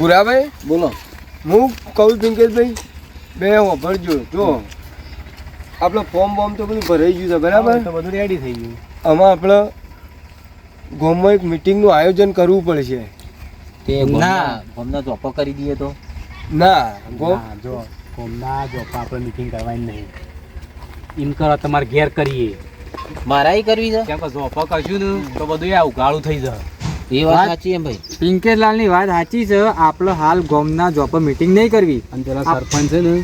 ભૂરાભાઈ? બોલો. હું કહું પિંકેશભાઈ બે વાપરજો જો આપણે ફોર્મ બોમ તો બધું ભરાઈ ગયું છે બરાબર? તો બધું રેડી થઈ ગયું. આમાં આપણે ગોમમાં એક મિટિંગનું આયોજન કરવું પડશે. તે ના. ગોમના ચોપો કરી દઈએ તો. ના ગોમ જો ગોમના જો આપણે મિટિંગ કરવાની નહીં. એમ કરો તમારે ઘેર કરીએ. મારા કરવી છે? કેમ કે જોપો કરશું ને તો બધું આ ઉગાડું થઈ જશે એ વાત સાચી એમ ભાઈ. પિંકેશલાલની વાત સાચી છે. આપણે હાલ ગોમના જોબ મીટિંગ નહીં કરવી. અને પેલા સરપંચ છે ને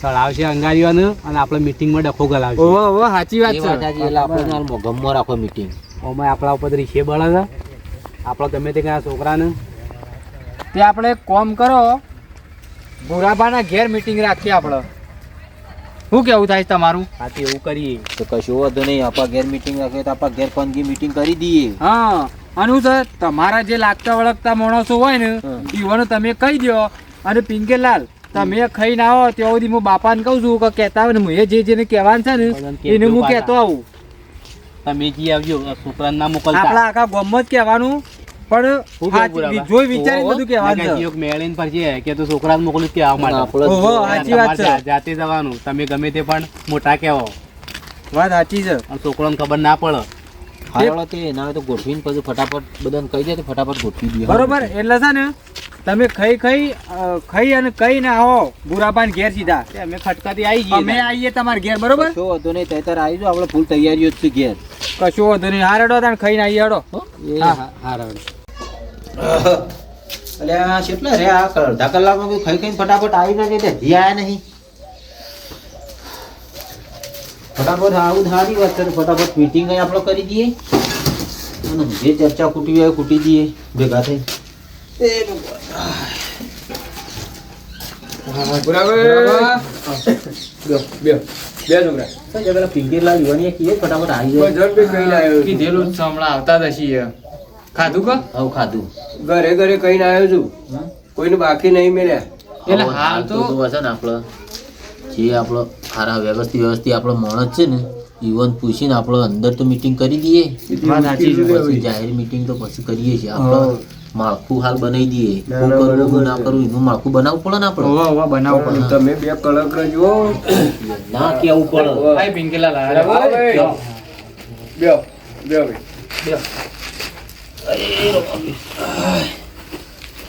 સળાવશે અંગારીઓને અને આપણે મીટિંગમાં ડખો ગલાવશે. ઓહો ઓહો સાચી વાત છે. એટલે આપણે ગમમાં રાખો મીટિંગ ઓમાં આપણા ઉપર રીશે બળે છે. આપણે ગમે તે કયા છોકરાને. તે આપણે કોમ કરો. ભૂરાબાના ઘેર મીટિંગ રાખીએ આપણે. શું કેવું થાય છે તમારું? સાથે એવું કરીએ. તો કશું વધુ નહીં. આપણા ઘેર મીટિંગ રાખીએ તો આપણા ઘેર પંદગી મીટિંગ કરી દઈએ. હા. અને શું છે તમારા જે લાગતા વળગતા માણસો હોય ને. ઈવોને તમે કહી દો અને પિંકેલાલ તમે ખાઈને આવો ત્યાં સુધી હું બાપાને કહું છું કે કહેતા હોય ને હું એ જે જેને કહેવાનું છે ને એને હું. કહેતો આવું તમે જી આવજો છોકરાને ના મોકલતા આપણા આખા ગામમાં જ કહેવાનું પણ કેવું? જોઈ વિચારી બધું કહેવાનું છે. એક મેળીને પર છે કે તો છોકરાને મોકલું કે આવવા માટે ઓહો, સાચી વાત છે. જાતે જવાનું તમે ગમે તે પણ મોટા કહેવો વાત સાચી છે અને છોકરાને ખબર ના પડે હાલો તે ના તો ગોઠવીને પછી ફટાફટ બધાને કહી દે તો ફટાફટ ગોઠવી દઈએ બરોબર એટલે છે ને તમે ખાઈ ખાઈ ખાઈ અને કઈ ના આવો બુરાબાન ઘેર સીધા. અમે ખટકાથી આવી જઈએ અમે આવીએ તમારા ઘેર બરોબર? કશો વધુ નહીં તૈયાર આવી જાઓ આપણે ફૂલ તૈયારીઓ જ છે ઘેર. કશું વધુ નહીં હાર હેડો તાણ ખાઈને આવી હેડો. હો? એ હા. હા હા આ કેટલા રે આ અડધા કલાકમાં ખાઈ ખાઈને ફટાફટ આવી ના જાય હજી નહીં. ફટાફટ આવું સારી વાત છે ફટાફટ મીટિંગ આપણે કરી દઈએ. અને જે ચર્ચા કૂટી હોય કૂટી દઈએ. ભેગા થઈ. કોઈ ઘરે ઘરે કહીને આવ્યો છું. કોઈને બાકી નહીં મેળ્યા. એટલે હાલ તો હશે ને આપણો જે આપણો સારા વ્યવસ્થિત વ્યવસ્થિત આપણો માણસ છે ને ઇવન પૂછીને આપણે અંદર તો મીટિંગ કરી દઈએ. પછી જાહેર મીટિંગ તો પછી કરીએ છીએ. આપણે માળખું હાલ બનાવી દઈએ. શું કરવું ના કરવું એનું માળખું બનાવવું પડે ને આપણે? બનાવવું પડે. તમે બે કડક રહેજો ના કેવું પડે? ભાઈ પિંકીલાલ બરાબર? બે. બે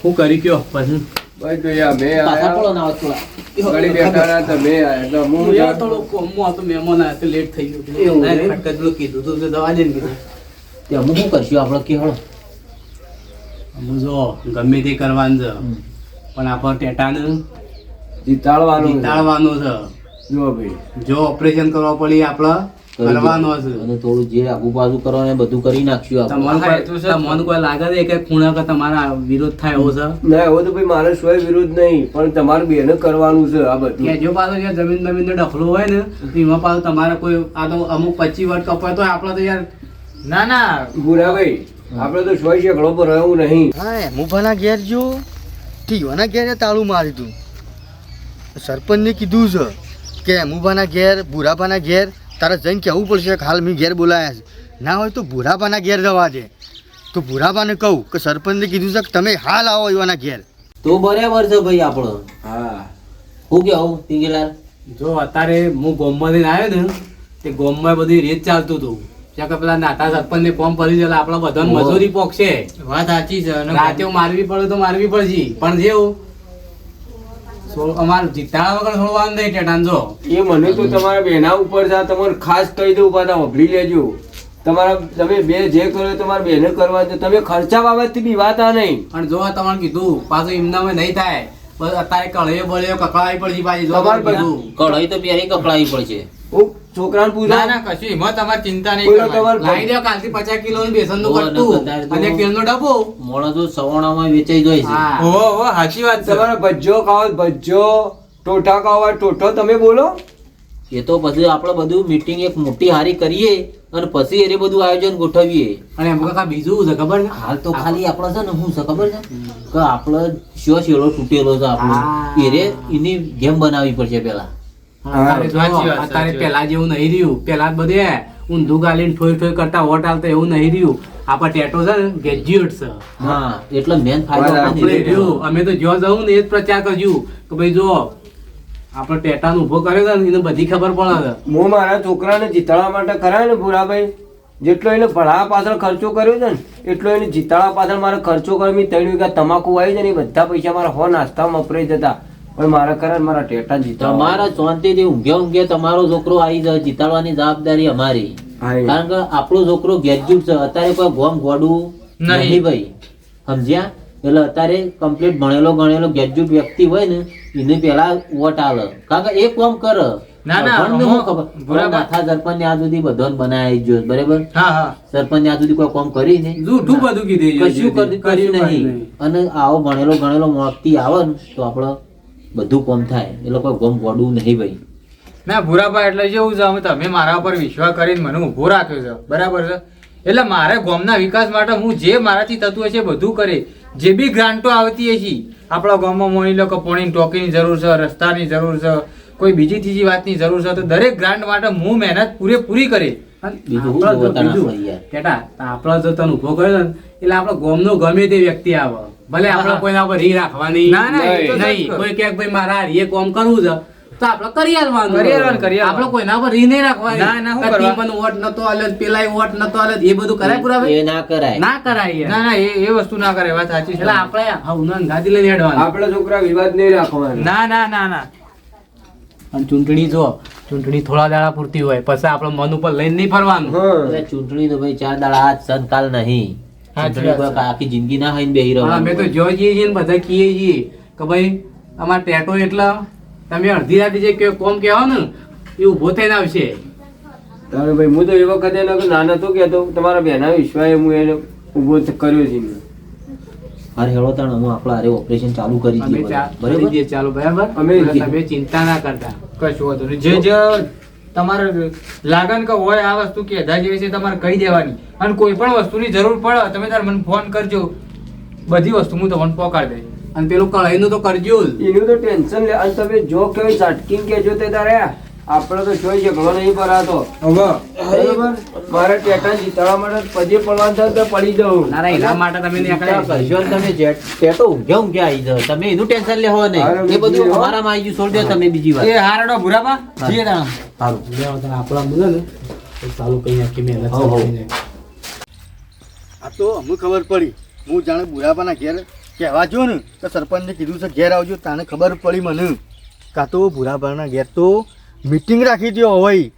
ભાઈ કરી કયો? પછી? ભાઈ તો યાર મેં પાછા પડો આયા ના આવત બેઠા તમે આયા. હું હું યાર થોડો કોમમાં હતો મહેમાન આવ્યા તો લેટ થઈ ગયું. એવું ના, એમ? ખટખટ પેલું કીધું તું દવા દે કીધું. તે અમે શું કરશું આપણે કે હળો જો ગમે તે કરવાનું છે. પણ આપણે ટેટાને જીતાડવાનું. જીતાડવાનું છે. જો ભાઈ. જો ઓપરેશન કરવા પડી આપણે કરવાનો છે અને થોડું જે આગુ પાછું કરવાનું એ બધું કરી નાખ્યું આપણે તમને હા, તો કોઈ- છે. જ. કોઈ લાગે છે કે ખૂણા કે તમારા વિરોધ થાય એવો છે? ના એવો તો ભાઈ મારે સ્વય વિરોધ નહીં પણ તમારે બેને કરવાનું છે આ બધું. કે જો પાછો યાર જમીન જમીન નો ડખલો હોય ને તો એમાં પાછો તમારે કોઈ આ તો અમુક પચીસ વર્ષ કપાય તો આપણે તો યાર ના ના. ભૂરાભાઈ આપણે તો સ્વય શેકડો પર રહેવું નહીં. હા હેમુભાના ઘેર જો ટીવાના ઘેરે તાળું માર્યું સરપંચ સરપંચને કીધું છે કે મુભાના ઘેર ભૂરાભાના ઘેર તારે જઈને કહેવું પડશે કે હાલ મેં ઘેર બોલાયા છે. ના હોય તો ભૂરાબાના ઘેર જવા દે. તો ભૂરાબાને કહું કે સરપંચને કીધું છે કે તમે હાલ આવો એવાના ઘેર. તો બરાબર છે ભાઈ આપણો. હા. હું કેવું પિંકીલાલ જો અત્યારે હું ગોમમાંથી આવ્યો ને તે ગોમમાં બધી રેત ચાલતું હતું. ત્યાં કે પેલા નાતા સરપંચ ને ફોર્મ ભરી દેલા આપણા બધા મજૂરી પોક્ષે વાત સાચી છે અને રાતે મારવી પડે તો મારવી પડશે. પણ જેવું અમારે જીતાડા વગર છોડવાનું નહીં ટેટાન જો. એ મને તો તમારા બેના ઉપર છે તમારે ખાસ કહી દઉં પાછા વાપરી લેજો. તમારા તમે બે જે કરો તમારે બેને કરવા છે તમે ખર્ચા બાબતથી બી વાત આ નહીં. પણ જો તમારે કીધું પાછું એમનામાં નહીં થાય. અત્યારે કળે બળે કકળાવી પડશે પાછી તમારે તમે કઢાઈ તો પહેરી કપડાવી પડશે. છોકરાને ના ના કશું એમાં તમારે ચિંતા નહીં કરવાની. લાવી દો કાલથી પચાસ કિલો બેસનનું કટ્ટું અને તો- તેલનો ડબ્બો. મોણો તો સવાણામાં વેચાઈ જાય છે. ઓ ઓહો સાચી વાત છે. તમારે ભજ્જો ખાવ ભજ્જો ટોઠા ખાવ ટોઠો તમે બોલો. એ તો પછી આપણે બધું મીટિંગ એક મોટી હારી કરીએ અને પછી એ બધું આયોજન ગોઠવીએ. અને એમ કાકા બીજું છે ખબર છે? હાલ તો ખાલી આપણો છે ને શું છે ખબર છે? કે આપણો શો શેડો તૂટેલો છે આપણો. એરે એની ગેમ બનાવવી પડશે પેલા અત્યારે પેલા જેવું નહીં રહ્યું. પેલા બધે ઊંધું ગાલીને ઠોઈ ઠોઈ કરતા વોટ હાલતા એવું નહીં રહ્યું. આપણા ટેટો છે ને ગ્રેજ્યુએટ છે. હા એટલે મેન ફાયદો અમે તો જો જવું ને એ જ પ્રચાર કરજો કે ભાઈ જો આપણે ટેટાનો ઊભો કર્યો છે ને એને બધી ખબર પડે છે હું મારા છોકરાને જીતાડવા માટે કરાય ને ભૂરાભાઈ જેટલો એને ભણાવવા પાછળ ખર્ચો કર્યો છે ને એટલો એને જીતાડવા પાછળ મારે ખર્ચો કર્યો મેં ત્રણ વીઘા તમાકુ આવી છે ને બધા પૈસા મારા હો નાસ્તામાં વપરાઈ જતા. પણ મારા કારણ મારા ટેટા જીતા તમારા શાંતિથી ઊંઘે ઊંઘે તમારો છોકરો આવી જાય જીતાડવાની જવાબદારી અમારી. કારણ કે આપણો છોકરો ગ્રેજ્યુએટ છે અત્યારે કોઈ ગોમ ગોડું નહીં. ભાઈ. સમજ્યા? એટલે અત્યારે કમ્પ્લીટ ભણેલો ગણેલો ગ્રેજ્યુએટ વ્યક્તિ હોય ને એને પેલા વોટ આલે. કારણ કે એ કોમ કર. ના, ના. માથા સરપંચ આ સુધી બધાને બનાવી જોયો, બરાબર? હા હા. સરપંચ આ સુધી કોઈ કોમ કરી નહીં. જૂઠું બધું કીધું કશું કર્યું નહીં. અને આવો ભણેલો ગણેલો વ્યક્તિ આવે ને તો આપણે બધું કોમ થાય. એ લોકો ગમ ગોડું નહીં ભાઈ. ના ભૂરાભાઈ એટલે જેવું છે અમે તમે મારા ઉપર વિશ્વાસ કરીને મને ઊભો રાખ્યો છે. બરાબર છે? એટલે મારે ગામના વિકાસ માટે હું જે મારાથી થતું હશે બધું કરે. જે બી ગ્રાન્ટો આવતી હશે આપણા ગામમાં મોની લો કે પાણીની ટોકીની જરૂર છે રસ્તાની જરૂર છે કોઈ બીજી ત્રીજી વાતની જરૂર છે તો દરેક ગ્રાન્ટ માટે હું મહેનત પૂરેપૂરી કરે. આપણો જો જોતા ના બીજું, હોય યાર. કેટા આપણો જો તને ઊભો કર્યો ને એટલે આપણો ગામનો ગમે તે વ્યક્તિ આવે. ભલે આપણે હા. કોઈના ઉપર રી રાખવાની ના, ના, નહીં કોઈ કે ભાઈ મારા હારીએ કોમ કરવું છે તો આપણે કરી આલવાનું. કરી આલવાનું, કરી આપણે કોઈના ઉપર રી નહીં રાખવાની. ના, ના, કરવા? તી વોટ નતો આલે પેલાય વોટ નતો આલે એ બધું કરાય પૂરા એ ના કરાય. ના કરાય ના ના એ એ વસ્તુ ના કરાય વાત સાચી છે એટલે આપણે હા ઉનાળાની ગાદી લઈને હેડવાનું. આપણે છોકરા વિવાદ નહીં રાખવાનો. ના ના ના ના. અને ચૂંટણી જો ચૂંટણી થોડા દાડા પૂરતી હોય પછી આપણે મન ઉપર લઈને નહીં ફરવાનું. ચૂંટણી તો ભાઈ ચાર દાડા આજ સંતકાલ નહીં. આખી જિંદગી ના હોય ને બેહી રહો અમે તો જો જઈએ છીએ ને બધા કહીએ છીએ કે ભાઈ અમાર ટેટો એટલે તમે અડધી રાતે જે કોમ કહેવો ને એ ઊભો થઈને આવશે. તમે ભાઈ હું તો એ વખતે એને નાનો તો કહેતો તમારા બેના વિશ્વાએ હું એને ઊભો કર્યો છે અરે હેળો તાણ હું આપણા હારે ઓપરેશન ચાલુ કરી દઈએ બરાબર? ચાલુ ચાલો બરાબર? અમે ચિંતા ના કરતા. કશું હતું જે જે તમારે લાગન કે હોય આ વસ્તુ કે અધા જેવી છે તમારે કહી દેવાની. અને કોઈ પણ વસ્તુની જરૂર પડે તમે તારે મને ફોન કરજો. બધી વસ્તુ હું તમને પહોંચાડી દઈશ. અને પેલું કળાઈનું તો કરજો એનું તો ટેન્શન લે. અને તમે જો કે ઝટકીને કહેજો તે તારે. આપણે તો જોઈ ઝઘડો નહીં પડાતો બરાબર? મારે ટેટા જીતાડવા માટે પજે પડવાનું થાય તો પડી જવું. ના ના, એના માટે તમે ને તમે જે- ટેટો ઊંઘે ઊંઘે આવી જાવ તમે એનું ટેન્શન લેવો નહીં. એ બધું અમારામાં આવી ગયું. છોડી દો તમે બીજી વાત એ હારડો ભૂરાબા જીએ તાણ. સારું લે હવે આપણા બોલે ને. તો ચાલુ કઈ નાખી હો. આ તો અમને ખબર પડી. હું જાણે બુરાબાના ઘેર કહેવા જો ને તો સરપંચને કીધું છે ઘેર આવજો તાને ખબર પડી મને. કાં તો બુરાબાના ઘેર તો મીટિંગ રાખી દો હોય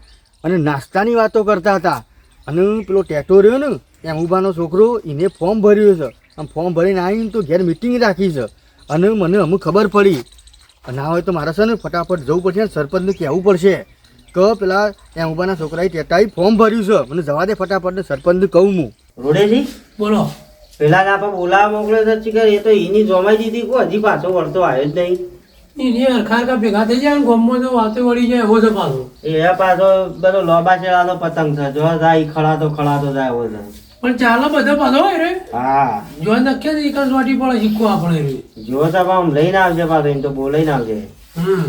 અને નાસ્તાની વાતો કરતા હતા. અને પેલો ટેટો રહ્યો ને એમ ઉભાનો છોકરો એને ફોર્મ ભર્યું છે. આમ ફોર્મ ભરીને આવીને તો ઘેર મિટિંગ રાખી છે. અને મને અમુક ખબર પડી. ના હોય તો મારે છે ને ફટાફટ જવું પડશે ને સરપંચને કહેવું પડશે કે પેલા એમ ઉભાના છોકરાએ ટેટાએ ફોર્મ ભર્યું છે. મને જવા દે ફટાફટ ને સરપંચને કહું હું. રોડેજી? બોલો. પેલા ને આપણે બોલાવા મોકલ્યો છે એ તો એની જમાઈ દીધી. હજી પાછો વળતો આવ્યો જ નહીં. એની હરખા હરખા ભેગા થઈ જાય ને ગામમાં તો વાતે વળી જાય એવો છે પાછો. એ પાછો બધો લોબા ચેડાનો પતંગ છે. જો જાય ખળાતો ખળાતો જાય એવો છે. પણ ચાલો બધો પાછો હોય રે. હા. જો નક્કી જ એક જ વાટી પડે શીખવો આપણે રે. જો તો આમ લઈને આવજે પાછો એમ તો બોલાઈને આવજે. હમ.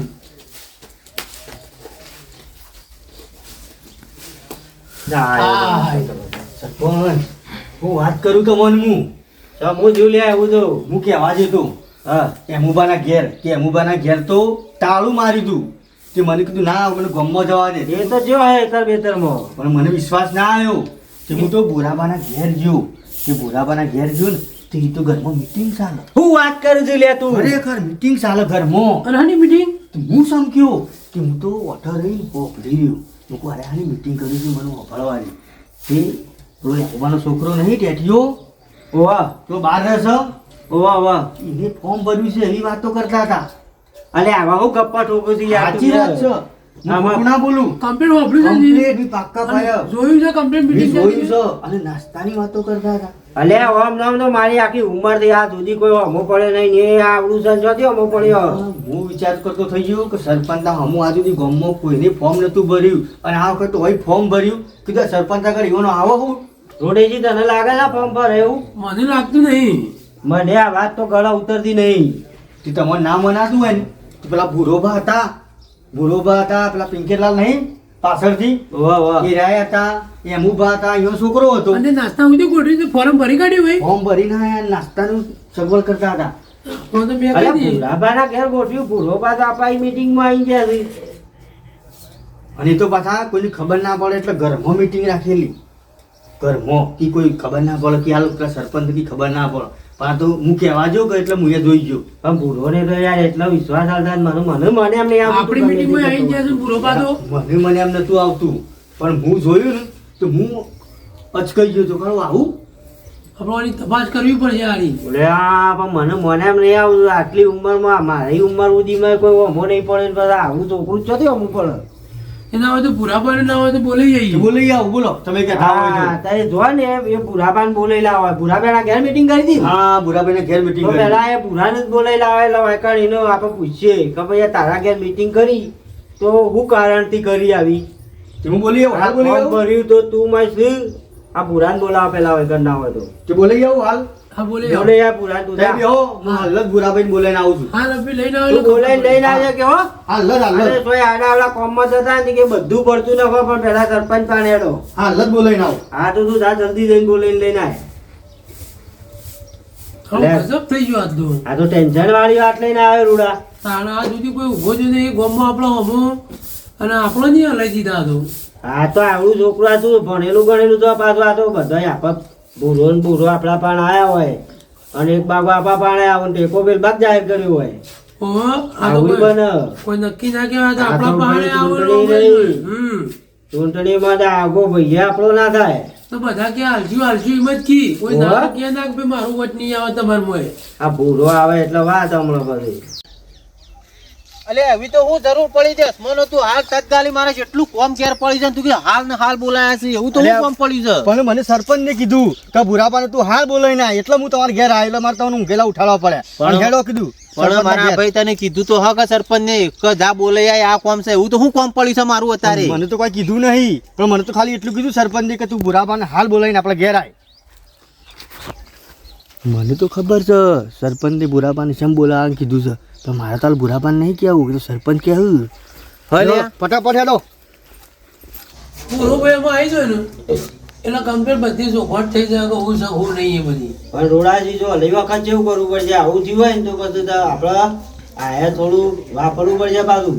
હું વાત કરું તો મન હું? હું જોઈ લે આવું તો હું કહેવા જતો હા એમુબાના ઘેર કે એમુબાના ઘેર તો તાળું મારી તું તે મને કીધું ના મને ગમમાં જવા દે. એ તો જો હે બેતર બેતરમાં પણ મને વિશ્વાસ ના આવ્યો કે હું તો બોરાબાના ઘેર ગયો. કે બોરાબાના ઘેર ગયો ને તે તો ઘરમાં મીટિંગ ચાલે. હું વાત કરું છું લે તું. ખરેખર મીટિંગ ચાલે ઘરમાં. અને આની મીટિંગ હું સમક્યો કે હું તો ઓઠો રહી પોપડી રહ્યો. હું કહું અરે આની મીટિંગ કરી છું મને ઓફળવાની તે પેલો એમુબાનો છોકરો નહીં ટેટીયો ઓવા તો બહાર રહેશે? ઓવા વાહ. એને ફોર્મ ભર્યું છે એવી વાતો કરતા હતા. અલે આવા હું ગપ્પા ઠોકો છે યાર સાચી વાત છે. ના બોલું? કમ્પ્લેટ વાપર્યું છે કમ્પ્લીટ પાક્કા પાયા જોયું છે કમ્પ્લેટ મીટિંગ જોયું છે. અને નાસ્તાની વાતો કરતા હતા. અલે આમ નામ તો મારી આખી ઉંમરથી આ સુધી કોઈ અમો પડે નહીં ને એ આવડું છે જોતી અમો પડ્યો. હું વિચાર કરતો થઈ ગયો કે સરપંચના હમું આ સુધી ગામમાં કોઈને ફોર્મ નતું ભર્યું. અને આ વખત હોય ફોર્મ ભર્યું. કીધું સરપંચ આગળ એવાનો આવો હું. રોડેજી તને લાગે ના ફોર્મ ભરે એવું? મને લાગતું નહીં. મને આ વાત તો ગળા ઉતરતી નહીં. તે તમારું નામ મનાતું હોય ને તો પેલા ભૂરોભા હતા. ભૂરોભા હતા પેલા પિંકેલાલ નહીં પાછળથી. વાહ વાહ. એ રહ્યા હતા એમુભા હતા એનો છોકરો હતો. અને નાસ્તા સુધી ગોઠવી તો ફોર્મ ભરી કાઢ્યું ભાઈ ફોર્મ ભરીને આયા, નાસ્તાનું સગવડ કરતા હતા. તો તો મેં અરે કહી દીધું. ભૂરાબાના ઘેર ગોઠવ્યું ભૂરો તો આપણા મીટિંગમાં આવી ગયા છે. અને તો પાછા કોઈને ખબર ના પડે એટલે ઘરમાં મીટિંગ રાખેલી. ઘરમાં કે કોઈ ખબર ના પડે કે આ લોકો સરપંચ કી ખબર ના પડે. પણ આ તો હું કહેવા જો કે એટલે હું જોઈ ગયો. પણ ભૂરોને તો યાર એટલો વિશ્વાસ આવતા મને મને મને એમ નહીં આવતું આપણી મીટિંગમાં આવી ગયા છે પૂરો પાતો મને મને એમ નતું આવતું. પણ હું જોયું ને તો હું અચકાઈ ગયો તો ખરું આવું. આપણે તપાસ કરવી પડશે આની. એટલે આ પણ મને મને એમ નહીં આવતું. આટલી ઉંમરમાં મારી ઉંમર સુધીમાં કોઈ ઓમો નહીં પડે ને બધા આવું છોકરું જ ચોથી અમુક પડે? એના હોય તો ના હોય તો બોલી જઈએ. બોલો આવું બોલો. તમે કે હા તારે જો ને એ ભૂરાબાન બોલાઈ લાવે ભૂરાબાના ઘેર મીટિંગ કરી હતી હા બુરાભાઈને ઘેર મીટિંગ કરી પેલા એ ભૂરાને જ બોલાઈ લાવે એટલે વાયકણ એનો આપણે પૂછીએ. કે ભાઈ તારા ઘેર મીટિંગ કરી? તો હું કારણથી કરી આવી. તો હું બોલી આવું હાલ બોલી આવું? ભર્યું તો તું માં શું આ ભૂરાને બોલાવે પેલા વાયકણ ના હોય તો. કે બોલી આવું હાલ. હા બોલી બોલે યાર. ભૂરાન તું તમે બેહો હું હાલ જ બોલાઈને આવું છું. હા રફી લઈને તું આવેલો લઈને આવ્યો કે હો. હાલ જ હાલ અરે જ તોય આડા આવડા કોમમાં જતા ને કે બધું પડતું નખો પણ પેલા સરપંચ પાને હેડો. હાલ જ બોલાઈને આવું. હા તો તું જા જલ્દી જઈને બોલાઈને લઈને આય. ગજબ થઈ ગયો આજ આ તો ટેન્શન વાળી વાત લઈને આવ્યો રૂડા. તાણા આજ સુધી કોઈ ઊભો જ નહીં ગામમાં આપણો હમો. અને આપણો નહીં હલાઈ દીધા તો. આ તો આવડું છોકરું હતું ભણેલું ગણેલું તો પાછું આ તો બધા આપા બુરો ને બુરો આપણા પાણ આયા હોય અને એક બાગ આપણા પાણે આવું ને ટેકો બેલ બાગ જાહેર કર્યું હોય. આવું કોઈ- નક્કી ના કહેવાય તો આપણા પાણે હોય. ચૂંટણીમાં તો આગો ભાઈ આપણો ના થાય. તો બધા કે હાલજુ હાલજુ એમ જ કી. કોઈ. ના કે ના કે મારું વટ નહીં આવે તમારું મોય આ ભૂરો આવે એટલે વાત હમણાં બધી. અલે આવી તો હું જરૂર પડી જઈશ. મને તું હાલ તત્કાલી મારે એટલું કોમ ઘેર પડી જાય તું કે હાલ ને હાલ બોલાયા છે. એવું તો હું કોમ પડ્યું છે પણ મને સરપંચને કીધું કે બુરાબાને તું હાલ બોલાય આય એટલે હું તમારા ઘેર આવ્યો મારે તમને ઊંઘેલા ઉઠાડવા પડે. પણ- ઘેડો કીધું પણ મારા ભાઈ તને કીધું તો હા કે સરપંચ ને કે જા બોલાય આ કોમ છે. એવું તો હું કોમ પડ્યું છે મારું અત્યારે? મને તો કોઈ કીધું નહીં. પણ મને તો ખાલી એટલું કીધું સરપંચે કે તું બુરાબાને હાલ બોલાવીને આપણે ઘેર આય. મને તો ખબર છે સરપંચે બુરાબાને શેમ બોલાવવાનું કીધું છે. તો મારે તો બુરાબાને નહીં કહેવું કે સરપંચ કહેવું હવે ફટાફટ હેડો પૂરો એમાં આવી જાય ને એટલે કમ્પ્લેટ બધી ચોખવટ થઈ જાય કે હું છે હું નહીં એ બધી પણ રોડાજી જો હલી વખત જેવું કરવું પડશે આવું થયું હોય ને તો બધું તો આપણે આયા થોડું વાપરવું પડશે પાછું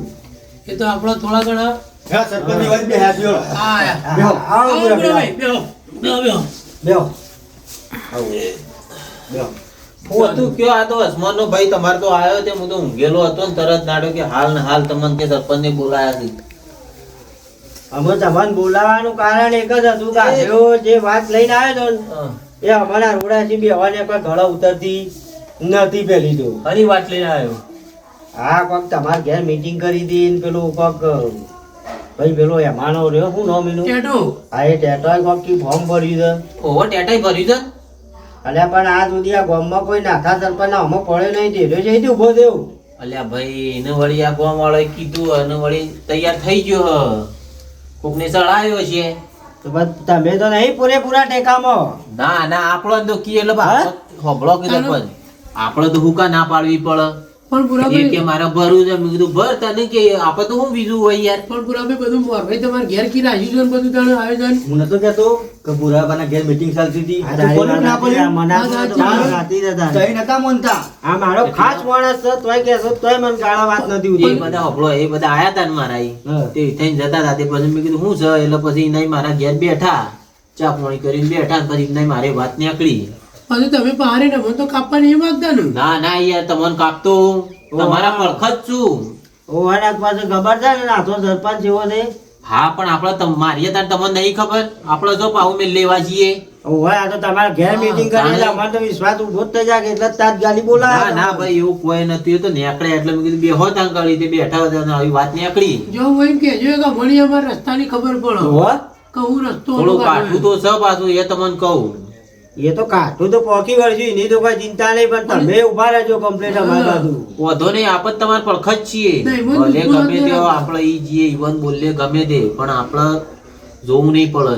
એ તો આપણા થોડા ઘણા હા સરપંચની વાત બે. આ આયા. બેહો. આવો બેહો. બેહો, બેહો. બેહો. આવો. બેહો. હું કયો આ તો અસમાનનો ભાઈ તમારે તો આવ્યો તે હું તો ઊંઘેલો હતો ને તરત નાડો કે હાલ ને હાલ તમને કે સરપંચ ને બોલાયા છે. અમે તમને બોલાવાનું કારણ એક જ હતું કે જે વાત લઈને આવ્યો હતો એ અમારા રોડાથી બેવાને કોઈ ઘડા ઉતરતી નથી પેલી તો. હરી વાત લઈને આવ્યો. હા કોક તમારે ઘેર મીટિંગ કરી હતી ને પેલું કોક ભાઈ પેલો એમાનો રહ્યો શું નોમિનું ટેટો. હા એ ટેટો કોક કી ફોર્મ ભર્યું છે. ઓહો ટેટાઈ ભર્યું છે? અલ્યા પણ આ સુધી આ ગામમાં કોઈ નાથા સરપંચ ના અમો પડે નહીં તેરો જઈથી ઊભો થયો અલ્યા ભાઈ એને વળી આ ગામ વાળો કીધું અને વળી તૈયાર થઈ ગયો હ. કોકને ચડાયો છે. તો બસ તમે તો નહીં પૂરેપૂરા ટેકામાં. ના ના આપણો તો કી એટલે હોભળો કીધો સરપંચ. આપણે તો હુકા ના પાડવી પડે. પણ પુરાભાઈ કે મારા ભરું છે મેં કીધું ભર તને કે આપે તો હું બીજું હોય યાર. પણ પુરાભાઈ બધું મોરભાઈ તમારે ઘેર કી રાજી જોન બધું તાણે આયોજન. હું નતો કહેતો કે બુરાબાના ઘેર મીટિંગ ચાલતી હતી. કોનું ના પડ્યું? વાત. રાતી દાદા હતા. જઈ નતા માનતા. આ મારો ખાસ માણસ છે તોય કહેશો તોય મને ગાળા વાત નથી એ બધા હપળો એ બધા આયા તા ને મારા ઈ. તે થઈને જતા હતા તે પછી મેં કીધું હું છે? એટલે પછી નહીં મારા ઘેર બેઠા ચા પાણી કરીને બેઠા પછી નહીં મારી વાત નીકળી પછી તમે પહારે ને તો કાપવા નહીં માગતા ને ના ના યાર તમને કાપતો તમારા પડખત છું. ઓવાના પાસે ખબર છે ને આતો સરપંચ એવો છે. હા પણ આપણે મારીએ તાર તમને નહીં ખબર? આપણે જો પાઉ મેં લેવા જઈએ. ઓવા આ તો તમારા ઘેર મીટિંગ કરી એટલે અમાર તો વિશ્વાસ ઊભો જ થઈ જાય એટલે તાજ ગાલી ગાલી ના ના ભાઈ એવું કોઈ નથી. એ તો નીકળે એટલે મેં કીધું બેહો ત્યાં કરી તે બેઠા હતા અને આવી વાત નીકળી. જો હું એમ કે મને અમાર રસ્તાની ખબર પડો. હો? કે હું રસ્તો થોડું કાઠું તો છે પાછું એ તમને કહું. એ તો કાઠું તો પોકી વળશું એની તો કોઈ ચિંતા નહીં પણ તમે ઊભા રહેજો કમ્પ્લેટ અમારી બાજુ. વધો નહીં આપણે તમારે પડખ જ છીએ. ભલે ગમે તે આપણે ઈ જઈએ ઈવન બોલીએ ગમે તે પણ આપણે જોવું નહીં પડે.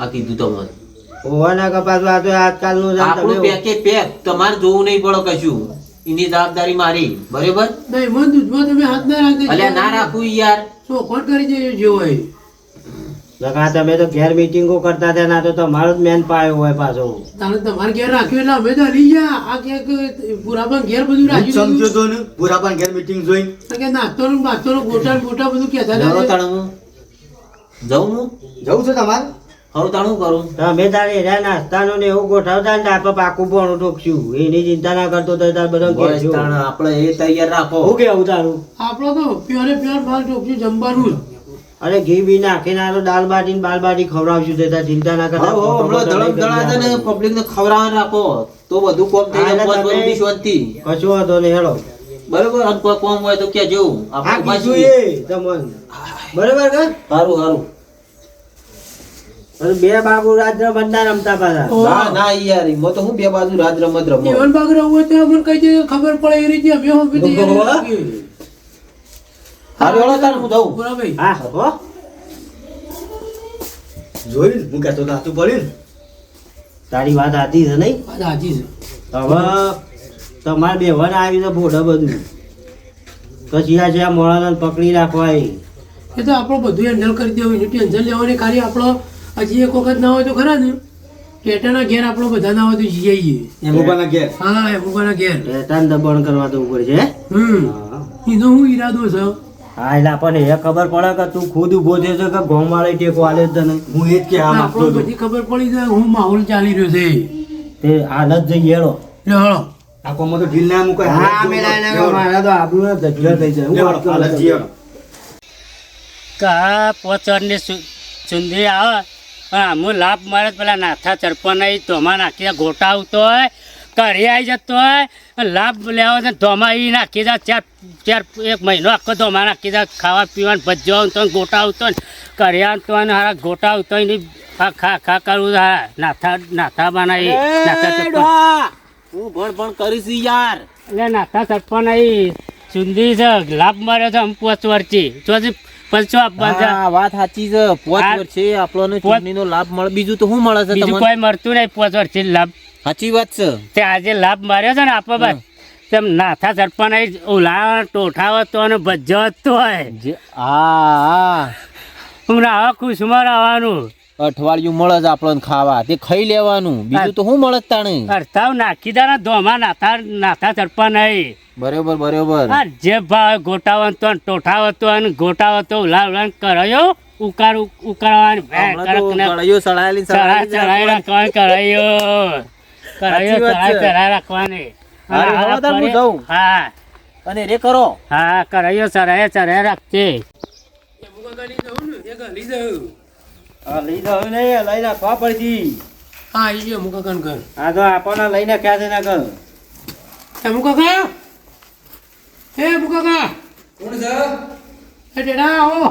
આ કીધું તમારે. ઓવાના કપાસ આ તો આજકાલનું આપણું પેકે પેક તમારે જોવું નહીં પડે કશું. એની જવાબદારી મારી બરાબર? નહીં મન દૂધમાં તમે હાથ ના રાખી અલ્યા ના રાખવું યાર. ચોખવટ કરી દેજો જેવો હોય. નકા તમે તો ઘેર મીટિંગો કરતા હતા ના તો તમારો જ મેન પાયો હોય પાછો. તારે તમારે ઘેર રાખ્યું એટલે અમે તો હલી ગયા. આ ક્યાંક પુરાપન ઘેર બધું રાખ્યું સમજો તો ને ભૂરાપાન ઘેર મીટિંગ જોઈને. તો કે નાસ્તો ને બાસ્તો ને ગોટા ગોટા બધું કહેતા જવું હતા તાણું જવું હું? જવું છે તમારે? હવે તાણું કરું? તમે તારે એના નાસ્તાનો ને એવું ગોઠવતા ને આપણે પાકું પણ ઠોકશું એની ચિંતા ના કરતો તો તાર બધા આપણે એ તૈયાર રાખો. હું કેવું તારું? આપણો તો પ્યોરે પ્યોર માલ ટોપી જમવાનું. જ. અરે ઘી બી નાખીને આ તો દાલ બાટી ને બાલ બાટી ખવડાવશું તે ચિંતા ના કરતા હવે હમણાં ધડમ ધડા ને પબ્લિક ને ખવડાવવા રાખો. તો બધું કોમ થઈ જાય બધી શાંતિ. કશું વાંધો નહીં હેડો. બરોબર? અને કોઈ કોમ હોય તો કે જેવું એ તમને. બરોબર કે? સારું સારું અને બે બાબુ રાત્ર બંધા રમતા પાછા. ના ના યાર એમાં તો હું બે બાજુ રાજ રમત રમો. જીવન ભાગ રહું હોય તો અમને કઈ ખબર પડે એ રીતે અમે હું. હારું હેડો તાણ હું જાઉં? બરાબર હા હો. જોઈ હું કહેતો તો પડ્યું તારી વાત સાચી છે નહીં? વાત સાચી છે. હવે તમારે બેવાને આવી તો બધું. પછી આ જ્યાં આ પકડી રાખવા એ એ તો આપણો બધું હેન્ડલ કરી દેવું એનું ટેન્શન લેવાની. ખાલી આપણો હજી એક વખત ના હોય તો ખરા ને. ટેટાના ઘેર આપણો બધા ના હોય તો જઈએ એમ ઉભાના ઘેર? હા એમુબાના ઘેર. ટેટાને દબાણ કરવા તો ઉપર છે હમ. એનો હું ઈરાદો છે. હા એટલે આપણને એ ખબર પડે કે તું ખુદ ઊભો છે કે ઘઉં માળે ટેકો આલે તને? હું એ જ કહેવા માંગતો આપણો હતો. બધી ખબર પડી જાય હું માહોલ ચાલી રહ્યો છે. તે હાલ જઈ લે હળો. આ કોમમાં તો ઢીલ ના મુકાય. હા મેલા એના મારા તો આબરૂ ધજલા થઈ જાય. હું વાત જઈ હાલત કા પોચર ને ચુંદરી આવે? પણ આમ લાભ મારે પેલા નાથા ચરપણ ધોમા નાખી ગોટા આવતો હોય. ઘરે આવી જતો હોય લાભ લેવો ધોમા એ નાખી દે. ચાર ચાર એક મહિનો આખો ધોમા નાખી દે. ખાવા પીવાનું ભજ્જો આવતો ને ગોટા આવતો ને. ઘરે આવતો ને હારા ગોટા આવતો ને ખા ખા ખા કરવું હા નાથા નાથા બનાવી નાથા હું ભણ ભણ કરીશ યાર. એટલે નાથા સરપણ આવી ચુંદી છે. લાભ મળ્યો છે આમ પોચ વર્ષથી. ચોથી પંચો આપવા વાત સાચી છે. પોચ વર્ષે આપણને ચૂંટણીનો લાભ મળે. બીજું તો શું મળે છે બીજું કોઈ મળતું નહીં પોચ વર્ષથી લાભ. સાચી વાત છે. તે આજે લાભ માર્યો છે ને આપવા બાદ તેમ નાથા સરપણ ઉલા ટોઠાવો તો અને ભજ્જો હતો હોય. આ હા હા હું આવા ખુશમાં રહેવાનું. અઠવાડિયું મળે છે આપણને ખાવા. તે ખાઈ લેવાનું. બીજું તો શું મળે તાણે. અર્થાવ નાખી દાના ધોમા નાથા નાથા સરપણ નહીં બરોબર બરોબર. જે ભાવ ગોટાવ તો અને ટોઠાવો તો અને ગોટાવ તો ઉલા ઉલા કરાયો ઉકાર ઉકાળવાની હમણાં કળાઈઓ સળાયેલી સળાયેલી કરાયો. કરાયો રાખવાની. હા, હું અને રે કરો. હા કરાયો રાખજે. છે ના કર મુકા એ મુકા કા કોણ છે? એ આવો.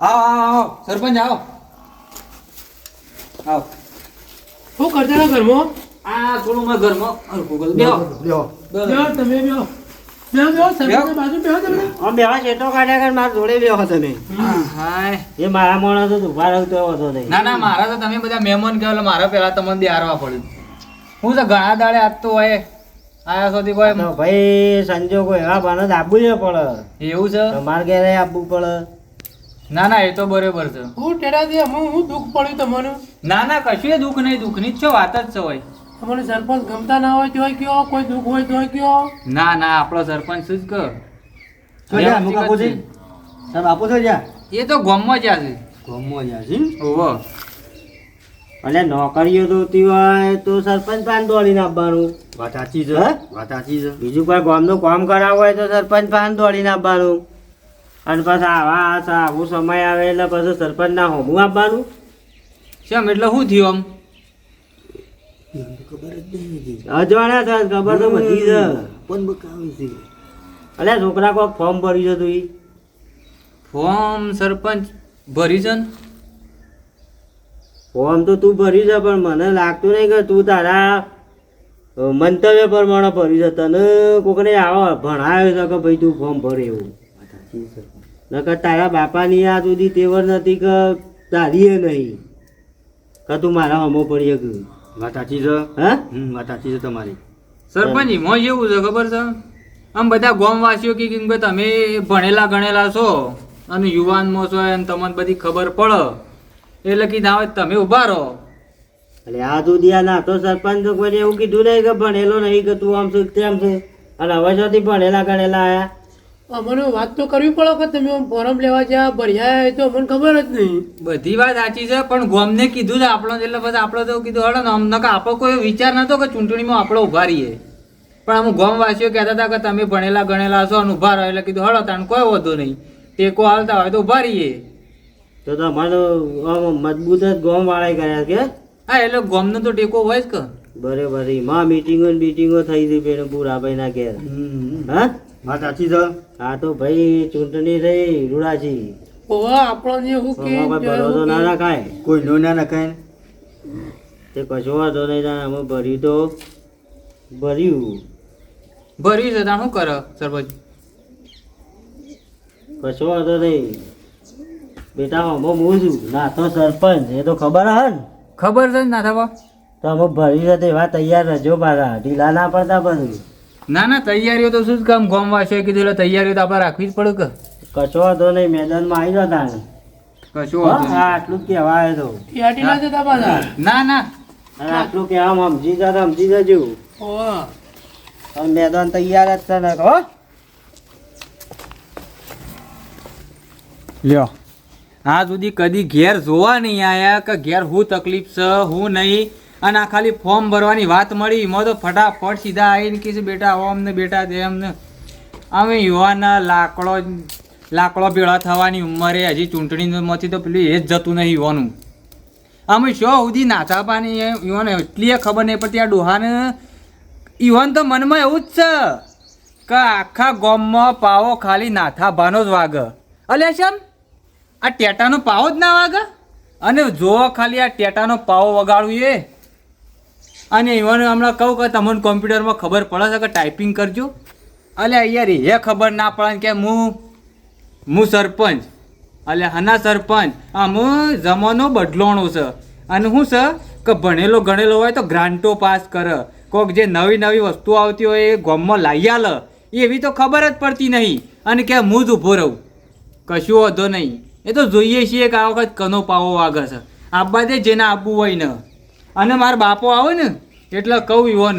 આવો આવો સરપંચ આવો. આવો. શું કરતા ઘરમાં? આ થોડું મેં ઘરમાં. હરખું કરું. બેહો. બેહો. બેહો. તમે બેહો. બેહો બેહો સરપંચની બાજુ બેહો તમે. આમ બેવા શેઠો કાઢ્યા કર મારા જોડે બેહો તમે. હાય. એ મારા માણસ જ ઊભા રહું તો ના ના મારા તો તમે બધા મહેમાન કહો એટલે મારા પેલા તમને બેહારવા પડ્યું. હું તો ઘણા દાડે આજ હોય આયા સુધી કોઈ ભાઈ સંજોગો એવા બાને જ આપવું જ પડે. એવું છે? તમારે ઘેરે આપવું પડે? ના ના એ તો બરોબર છે. હું ટેડા દે હું હું દુઃખ પડ્યું તમને ના ના કશું દુઃખ નહીં દુઃખની જ છો વાત જ છે હોય. તમને સરપંચ ગમતા ના હોય તોય કયો કોઈ દુઃખ હોય તોય કયો? ના ના આપણો સરપંચ શું જ કર સાહેબ આપો છો જ્યાં એ તો ગોમમાં જ્યાં છે ગામમાં જ્યાં છે ઓહો. અને નોકરીઓ જોતી હોય તો સરપંચ પાન દોડીને આપવાનું વાત સાચી છે હે? વાત સાચી છે. બીજું કોઈ ગામનું કામ કરાવવું હોય તો સરપંચ પાન દોડીને આપવાનું અને પછી આવા આવું સમય આવે એટલે પછી સરપંચ ના હોમું આપવાનું. શેમ? એટલે શું થયું અજવાળા થાય ખબર તો બધી છે. પણ બકાવી છે. અલ્યા છોકરા કોઈક ફોર્મ ભરી છે તું ઈ? ફોર્મ સરપંચ ભરી છે ને? ફોર્મ તો તું ભર્યું છે પણ મને લાગતું નહીં કે તું તારા મંતવ્ય પ્રમાણે ભરી છે. તને કોકને આવો ભણાવ્યો છે કે ભાઈ તું ફોર્મ ભરે એવું? નકર તારા બાપાની આ સુધી તેવર નથી કે તારીએ નહીં. કે તું મારા હમો પડી ગયું વાત સાચી છે હે? હમ વાત સાચી છે તમારી. સરપંચ એમાં જેવું છે ખબર છે? આમ બધા ગામવાસીઓ કે કે ભાઈ તમે ભણેલા ગણેલા છો અને યુવાનમાં છો અને તમને બધી ખબર પડે. એટલે કીધા હવે તમે ઊભા રહો. એટલે આ તું દિયા ના તો સરપંચ કોઈ એવું કીધું નહીં કે ભણેલો નહીં કે તું આમ શું તેમ છે. અને હવે જોથી ભણેલા ગણેલા આયા અમને વાત તો કરવી પડે કે તમે ફોરમ લેવા જ્યાં ભર્યા એ તો અમને ખબર જ નહીં. બધી વાત સાચી છે પણ ગોમને કીધું છે આપણો એટલે પછી આપણે તો કીધું હડો ને અમને કે આપણો કોઈ વિચાર નતો કે ચૂંટણીમાં આપણે ઊભા રહીએ. પણ અમુક ગોમવાસીઓ કહેતા હતા કે તમે ભણેલા ગણેલા છો અને ઊભા રહો. એટલે કીધું હડો તાણ કોઈ વધુ નહીં. ટેકો હાલતા હોય તો ઊભા રહીએ. તો તમારે આમ મજબૂત જ ગોમ વાળા કર્યા કે? હા એટલે ગોમનો તો ટેકો હોય જ કે. બરાબરમાં મીટિંગો ને બીટિંગો થઈ હતી પેલું બુરાભાઈ ના ઘેર હા? વાત સાચી છે હા તો ભાઈ ચૂંટણી રહી રૂડાજી. ઓવા આપણને હું કે ભરોસો ના રાખાય? કોઈ નો ના નખાય તે કશો વાંધો નહીં જાણે અમે ભર્યું તો ભર્યું. ભર્યું છે તાણ શું કરો સરપંચ? કશો વાંધો નહીં. બેટા આમાં હું છું? ના તો સરપંચ એ તો ખબર હે ને? ખબર છે ને ના થવા તો અમે ભરી રહ્યા તૈયાર રહેજો મારા ઢીલા ના પડતા બધું. ના ના તૈયારીઓ તો શું કામ કામ ગોમવાસીઓએ કીધું એટલે તૈયારીઓ તો આપણે રાખવી જ પડે કે? કશો વાંધો નહીં મેદાનમાં આવી જતા કશો હા, આટલું કહેવાય તો. ના ના ના. આટલું કહેવા સમજી જતા સમજી જજો. મેદાન તૈયાર જ છે ને હો. લ્યો. આ સુધી કદી ઘેર જોવા નહીં આયા કે ઘેર હું તકલીફ છે હું નહીં. અને આ ખાલી ફોર્મ ભરવાની વાત મળી. એમાં તો ફટાફટ સીધા આવીને કે છે, બેટા ઓમ ને બેટા, દે અમને. અમે યુવાના લાકડો લાકડો ભેળા થવાની ઉંમરે હજી ચૂંટણીમાંથી તો પેલું એ જ જતું નહીં યુવાનું અમે શો સુધી નાચા પાની યુવાન એટલી ખબર નહીં પડતી, આ ડોહાને. યુવાન તો મનમાં એવું જ છે કે આખા ગોમમાં પાવો ખાલી નાથા ભાનો જ વાગે. અલે શેમ? આ ટેટાનો પાવો જ ના વાગે? અને જો ખાલી આ ટેટાનો પાવો વગાડવું એ અને ઇવન હમણાં કહું કે તમને કોમ્પ્યુટરમાં ખબર પડે છે કે ટાઈપિંગ કરજો. અલ્યા યાર એ ખબર ના પડે કે હું હું સરપંચ. અલ્યા હના સરપંચ. આમ જમાનો બદલોણો છે. અને શું છે કે ભણેલો ગણેલો હોય તો ગ્રાન્ટો પાસ કરે. કોક જે નવી નવી વસ્તુ આવતી હોય એ ગોમમાં લાવી આલે. એવી તો ખબર જ પડતી નહીં. અને કે હું જ ઊભો રહું. કશું વાંધો નહીં. એ તો જોઈએ છીએ કે આ વખત કનો પાવો વાગે છે. આબા દે જેને આપવું હોય ને. અને મારા બાપો આવે ને એટલે કહું યુવાન